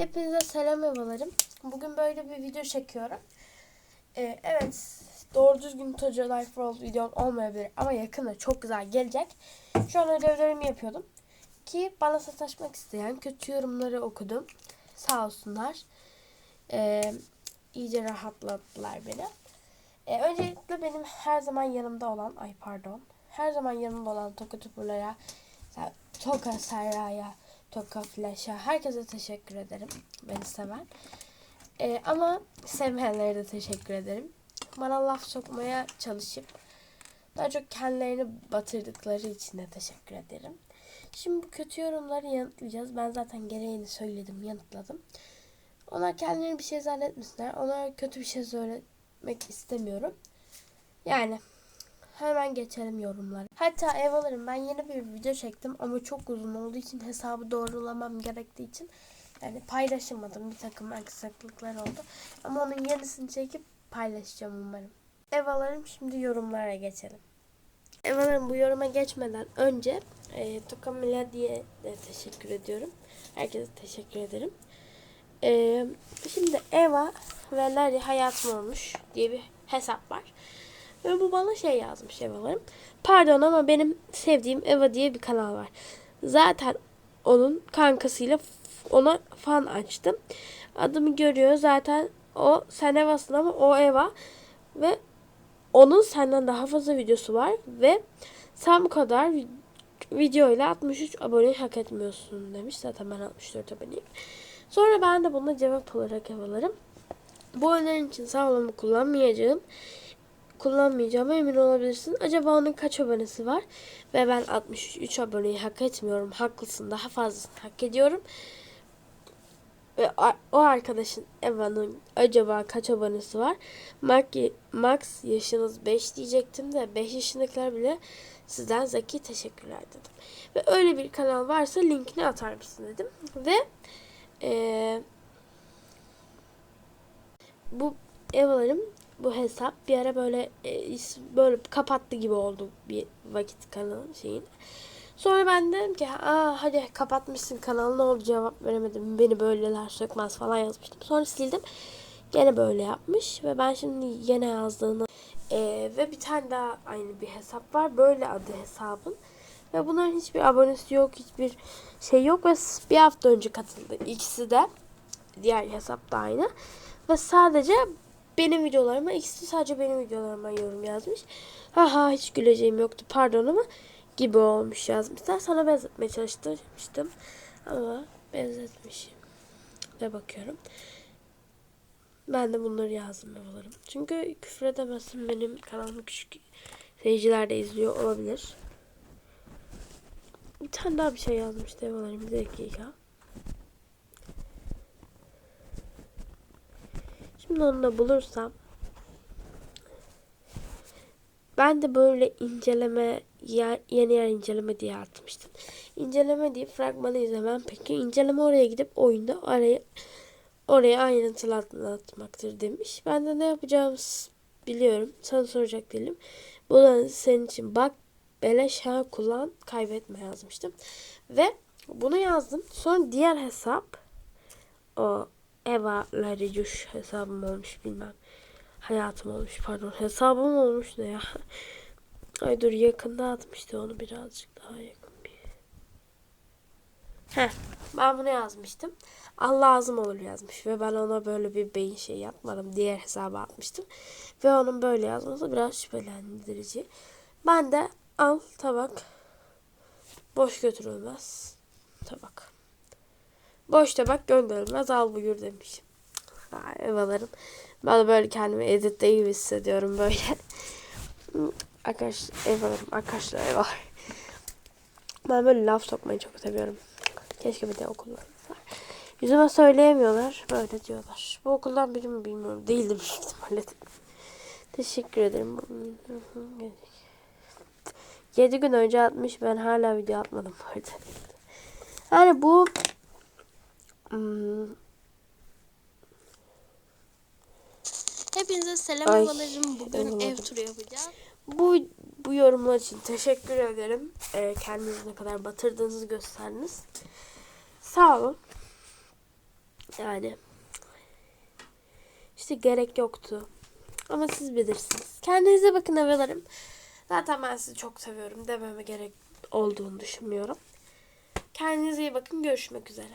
Hepinize selam evalarım. Bugün böyle bir video çekiyorum. Ee, evet, doğru düzgün Toca Life World videom olmayabilir ama yakında çok güzel gelecek. Şu an ödevlerimi yapıyordum. Ki bana sataşmak isteyen kötü yorumları okudum. Sağ olsunlar. Ee, iyice rahatlattılar beni. Ee, öncelikle benim her zaman yanımda olan, ay pardon, her zaman yanımda olan Toka Tupurlara, Toka Serra'ya, Toka Flash'a herkese teşekkür ederim. Beni seven. Ee, ama sevmeyenlere de teşekkür ederim. Bana laf sokmaya çalışıp daha çok kendilerini batırdıkları için de teşekkür ederim. Şimdi bu kötü yorumları yanıtlayacağız. Ben zaten gereğini söyledim, yanıtladım. Onlar kendilerini bir şey zannetmesinler. Onlara kötü bir şey söylemek istemiyorum. Yani hemen geçelim yorumlara. Hatta ev alırım. Ben yeni bir video çektim ama çok uzun olduğu için hesabı doğrulamam gerektiği için yani paylaşamadım. Bir takım aksaklıklar oldu. Ama onun yenisini çekip paylaşacağım umarım. Ev alırım. Şimdi yorumlara geçelim. Ev alırım bu yoruma geçmeden önce e, Tokamila diye de teşekkür ediyorum. Herkese teşekkür ederim. E, şimdi Eva ve Larry hayatım olmuş diye bir hesap var. Ve bu bana şey yazmış Eva'larım. Pardon ama benim sevdiğim Eva diye bir kanal var. Zaten onun kankasıyla ona fan açtım. Adımı görüyor zaten o sen Eva'sın ama o Eva. Ve onun senden daha fazla videosu var. Ve sen bu kadar vi- videoyla 63 abone hak etmiyorsun demiş. Zaten ben 64 aboneyim. Sonra ben de buna cevap olarak Eva'larım. Bu önerin için sağ olun kullanmayacağım kullanmayacağıma emin olabilirsin. Acaba onun kaç abonesi var? Ve ben 63 aboneyi hak etmiyorum. Haklısın. Daha fazlasını hak ediyorum. Ve o arkadaşın Eva'nın acaba kaç abonesi var? Max, yaşınız 5 diyecektim de 5 yaşındakiler bile sizden zeki teşekkürler dedim. Ve öyle bir kanal varsa linkini atar mısın dedim. Ve eee bu Eva'larım bu hesap bir ara böyle e, böyle kapattı gibi oldu bir vakit kanalın şeyin. Sonra ben dedim ki aa hadi kapatmışsın kanalı ne oldu cevap veremedim beni böyleler sökmez falan yazmıştım. Sonra sildim gene böyle yapmış ve ben şimdi yine yazdığını e, ve bir tane daha aynı bir hesap var böyle adı hesabın. Ve bunların hiçbir abonesi yok hiçbir şey yok ve bir hafta önce katıldı ikisi de diğer hesap da aynı. Ve sadece benim videolarıma, ikisi sadece benim videolarıma yorum yazmış. Ha ha hiç güleceğim yoktu pardon ama gibi olmuş yazmışlar. Sana benzetmeye çalıştırmıştım. Ama benzetmişim. Ve bakıyorum. Ben de bunları yazdım yapılarım. Çünkü küfür edemezsin. Benim kanalımı küçük seyirciler de izliyor olabilir. Bir tane daha bir şey yazmıştı yapılarım. Bir dakika. Onu da bulursam ben de böyle inceleme yer, yeni yer inceleme diye atmıştım. İnceleme diye fragmanı izlemem peki. İnceleme oraya gidip oyunda araya oraya ayrıntılı anlatmaktır demiş. Ben de ne yapacağımı biliyorum. Sana soracak değilim. Bu da senin için bak beleş ha kullan kaybetme yazmıştım. Ve bunu yazdım. Sonra diğer hesap o Eva Laricuş hesabım olmuş bilmem. Hayatım olmuş pardon. Hesabım olmuş ne ya. Ay dur yakında atmıştı onu birazcık daha yakın bir. Heh ben bunu yazmıştım. Allah lazım olur yazmış ve ben ona böyle bir beyin şey yapmadım. Diğer hesaba atmıştım. Ve onun böyle yazması biraz şüphelendirici. Ben de al tabak. Boş götürülmez. Tabak. Boş tabak gönderilmez al buyur demişim. Ha, evalarım. Ben de böyle kendimi editte gibi hissediyorum böyle. Arkadaş, evalarım, arkadaşlar evalar. Ben böyle laf sokmayı çok seviyorum. Keşke bir de okullar. Yüzüme söyleyemiyorlar. Böyle diyorlar. Bu okuldan biri mi bilmiyorum. Değildir büyük ihtimalle. Teşekkür ederim. 7 gün önce atmış. Ben hala video atmadım bu. Yani bu Hepinize selam Ay. Bugün eyvallah. ev turu yapacağız. bu bu yorumlar için teşekkür ederim. Ee, kendinizi ne kadar batırdığınızı gösterdiniz. Sağ olun. Yani işte gerek yoktu. Ama siz bilirsiniz. Kendinize bakın avalarım. Zaten ben sizi çok seviyorum dememe gerek olduğunu düşünmüyorum. Kendinize iyi bakın. Görüşmek üzere.